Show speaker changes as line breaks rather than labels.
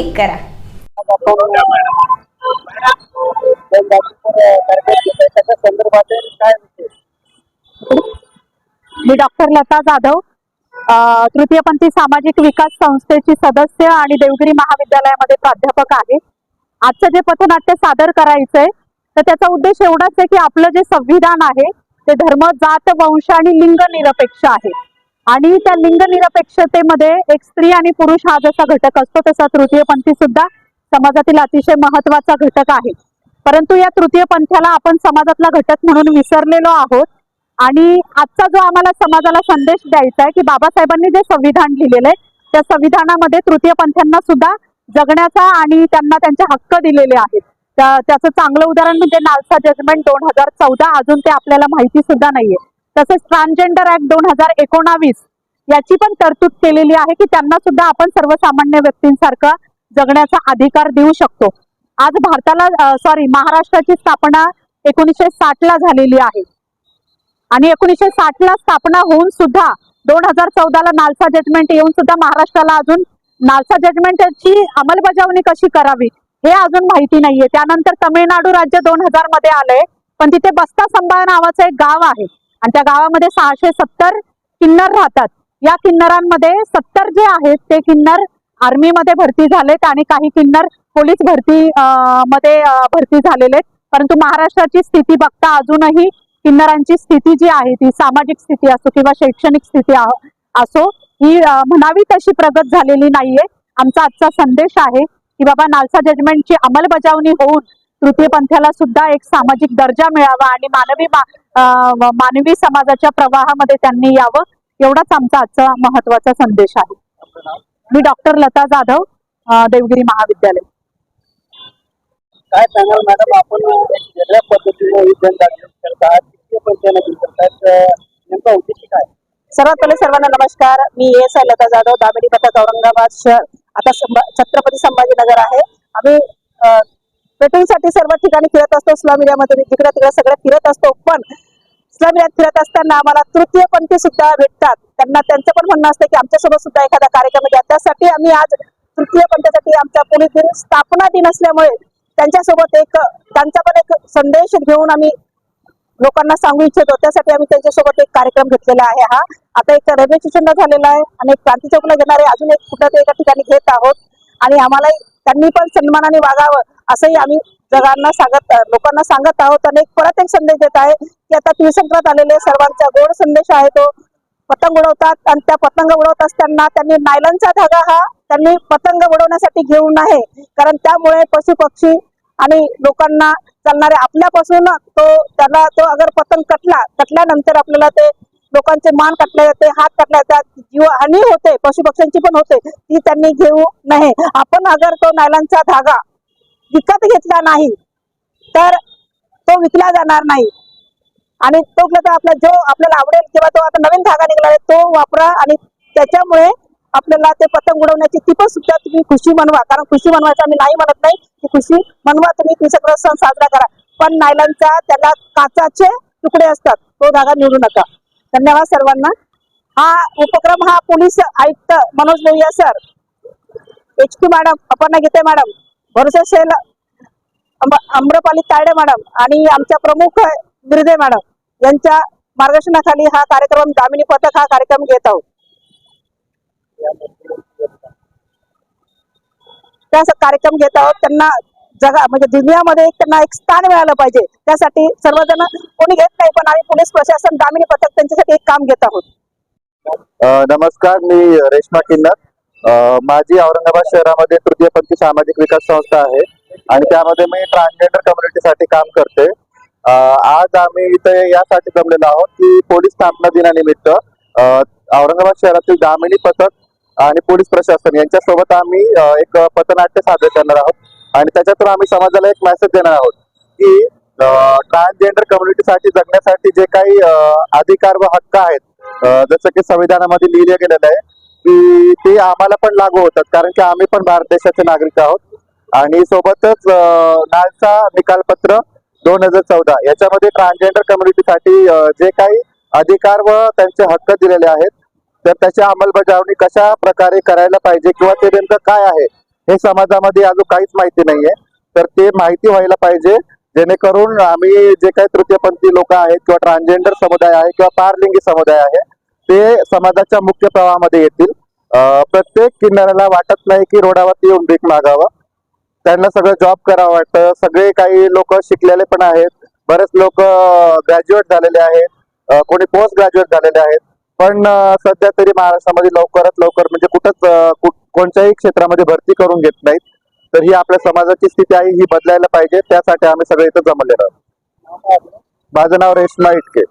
Click करा.
मी doctor Lata Jadhav तृतीयपंथी सामाजिक विकास संस्थेची सदस्य आणि देवगिरी महाविद्यालयामध्ये प्राध्यापक आहे. आजचं जे पथनाट्य सादर करायचंय तर त्याचा उद्देश एवढाच आहे की आपलं जे संविधान आहे ते धर्म जात वंश आणि लिंग निरपेक्ष आहे. आणि त्या लिंग निरपेक्षतेमध्ये एक स्त्री आणि पुरुष हा जसा घटक असतो तसा तृतीयपंथी सुद्धा समाजातील अतिशय महत्त्वाचा घटक आहे. परंतु या तृतीयपंथ्याला आपण समाजातला घटक म्हणून विसरलेलो आहोत. आणि आजचा जो आम्हाला समाजाला संदेश द्यायचा आहे की बाबासाहेबांनी जे संविधान लिहिलेलं आहे त्या संविधानामध्ये तृतीयपंथ्यांना सुद्धा जगण्याचा आणि त्यांना त्यांचे हक्क दिलेले आहेत. त्याचं चांगलं उदाहरण म्हणजे नालसा जजमेंट दोन हजार चौदा अजून ते आपल्याला माहिती सुद्धा नाहीये. तसेच ट्रान्सजेंडर ऍक्ट दोन हजार एकोणावीस याची पण तरतूद केलेली आहे की त्यांना सुद्धा आपण सर्वसामान्य व्यक्तींसारखा जगण्याचा अधिकार देऊ शकतो. आज भारताला सॉरी महाराष्ट्राची स्थापना एकोणीसशे साठ ला झालेली आहे. आणि एकोणीसशे साठ ला स्थापना होऊन सुद्धा दोन हजार चौदा ला नालसा जजमेंट येऊन सुद्धा महाराष्ट्राला अजून नालसा जजमेंटची अंमलबजावणी कशी करावी हे अजून माहिती नाहीये. त्यानंतर तमिळनाडू राज्य दोन हजारमध्ये आलंय. पण तिथे बस्ता संभाळ नावाचं एक गाव आहे. आणि त्या गावामध्ये सहाशे सत्तर किन्नर राहतात. या किन्नरांमध्ये सत्तर जे आहेत ते किन्नर आर्मीमध्ये भरती झालेत आणि काही किन्नर पोलीस भरती मध्ये भरती झालेले आहेत. परंतु महाराष्ट्राची स्थिती बघता अजूनही किन्नरांची स्थिती जी आहे ती सामाजिक स्थिती असो किंवा शैक्षणिक स्थिती असो ही म्हणावी तशी प्रगत झालेली नाहीये. आमचा आजचा संदेश आहे की बाबा नालसा जजमेंटची अंमलबजावणी होऊन तृतीय पंथाला सुद्धा एक सामाजिक दर्जा मिळावा आणि मानवी मा- मानवी समाजाच्या प्रवाहामध्ये त्यांनी यावं एवढाच आमचा आजचा महत्त्वाचा संदेश आहे. मी डॉक्टर लता जाधव देवगिरी महाविद्यालय.
काय सांगाल मॅडम आपण वेगळ्या पद्धतीने नेमका उद्देश काय?
सर्वात पहिले सर्वांना नमस्कार. मी एस आय लता जाधव दाबेली पथक औरंगाबाद शहर. आता छत्रपती संभाजीनगर आहे. आम्ही साठी सर्व ठिकाणी फिरत असतो. इस्लाममध्ये जिकडे तिकडे सगळे फिरत असतो. पण स्लम एरियात फिरत असताना आम्हाला तृतीय पंथी सुद्धा भेटतात. त्यांना त्यांचं पण म्हणणं असतं की आमच्यासोबत सुद्धा एखादा कार्यक्रम द्या त्यासाठी आम्ही आज तृतीय पंथासाठी आमचा पोलीस दिन स्थापना दिन असल्यामुळे त्यांच्यासोबत एक त्यांचा पण एक संदेश घेऊन आम्ही लोकांना सांगू इच्छितो. त्यासाठी आम्ही त्यांच्यासोबत एक कार्यक्रम घेतलेला आहे हा. आता एक रेल्वे स्टेशनला झालेला आहे आणि एक क्रांती चौकला येणारे अजून एक कुठं ते एका ठिकाणी घेत आहोत. आणि आम्हाला त्यांनी पण सन्मानाने वागावं. असंही आम्ही जगांना सांगत लोकांना सांगत आहोत आणि परत एक संदेश देत आहे की आता तिळसंक्रांत आलेले सर्वांचा गोड संदेश आहे तो. पतंग उडवतात आणि त्या पतंग उडवत असताना त्यांनी नायलनचा धागा हा त्यांनी पतंग उडवण्यासाठी घेऊन नये कारण त्यामुळे पशु पक्षी आणि लोकांना चालणारे आपल्यापासून तो त्याला तो अगर पतंग कटला कटल्यानंतर आपल्याला ते लोकांचे मान काटले जाते हात काटले जातात जीव हानी होते पशु पक्ष्यांची पण होते ती त्यांनी घेऊ नये. आपण अगर तो नायलांचा धागा विकत घेतला नाही तर तो विकला जाणार नाही. आणि तो तर आपला जो आपल्याला आवडेल किंवा तो आता नवीन धागा निघाला तो वापरा आणि त्याच्यामुळे आपल्याला ते पतंग उडवण्याची ती पण सुद्धा तुम्ही खुशी मनवा. कारण खुशी मनवायचं आम्ही नाही म्हणत नाही की खुशी मनवा तुम्ही कृषक सण साजरा करा. पण नायलॉनचा त्याला काचाचे तुकडे असतात. तो धागा निवडू नका. धन्यवाद सर्वांना. हा उपक्रम हा पोलीस आयुक्त Manoj Lohia sir. H P madam Aparna Gite madam. भरोसेशील Amrapali Tayade madam आणि आमच्या प्रमुख बिरदे मॅडम यांच्या मार्गदर्शनाखाली हा कार्यक्रम दामिनी पथक हा कार्यक्रम घेत आहोत. त्या कार्यक्रम घेत आहोत. त्यांना जगा म्हणजे दुनियामध्ये त्यांना एक स्थान मिळालं पाहिजे. त्यासाठी सर्वजण कोणी घेत नाही पण आम्ही पोलीस प्रशासन दामिनी पथक त्यांच्यासाठी एक काम घेत आहोत.
नमस्कार. मी रेश्मा किन्नर. माझी औरंगाबाद शहरामध्ये तृतीयपंथी सामाजिक विकास संस्था आहे आणि त्यामध्ये मी ट्रान्सजेंडर कम्युनिटीसाठी काम करते. आज आम्ही इथे यासाठी जमलेलो आहोत की पोलीस स्थापना दिनानिमित्त औरंगाबाद शहरातील दामिनी पथक आणि पोलीस प्रशासन यांच्यासोबत आम्ही एक पथनाट्य सादर करणार आहोत. आणि त्याच्यातून आम्ही समाजाला एक मेसेज देणार आहोत की ट्रान्सजेंडर कम्युनिटीसाठी जगण्यासाठी जे काही अधिकार व हक्क आहेत जसं की संविधानामध्ये लिहिले गेलेलं आहे की ते आम्हाला पण लागू होतात कारण की आम्ही पण भारत देशाचे नागरिक आहोत. आणि सोबतच नालचा निकालपत्र दोन हजार चौदा याच्यामध्ये ट्रान्सजेंडर कम्युनिटीसाठी जे काही अधिकार व त्यांचे हक्क दिलेले आहेत तर त्याची अंमलबजावणी कशा प्रकारे करायला पाहिजे किंवा ते नेमकं काय आहे हे समाजामध्ये अजून काहीच माहिती नाहीये. तर ते माहिती व्हायला पाहिजे जेणेकरून आम्ही जे काही तृतीयपंथी लोक आहेत किंवा ट्रान्सजेंडर समुदाय आहे किंवा पारलिंगी समुदाय आहे ते समाजाच्या मुख्य प्रवाहामध्ये येतील. प्रत्येक किन्नराला वाटत नाही की रोडावरती येऊन भीक मागावं. त्यांना सगळं जॉब करावं वाटतं. सगळे काही लोक शिकलेले पण आहेत. बरेच लोक ग्रॅज्युएट झालेले आहेत. कोणी पोस्ट ग्रॅज्युएट झालेले आहेत. पण सध्या तरी महाराष्ट्रामध्ये लवकरात लवकर म्हणजे कुठंच कोणत्याही क्षेत्रामध्ये भरती करून घेत नाहीत. तर ही आपल्या समाजाची स्थिती आहे ही बदलायला पाहिजे. त्यासाठी आम्ही सगळे इथं जमलेलो आहोत. माझं नाव रेश्मा इटके.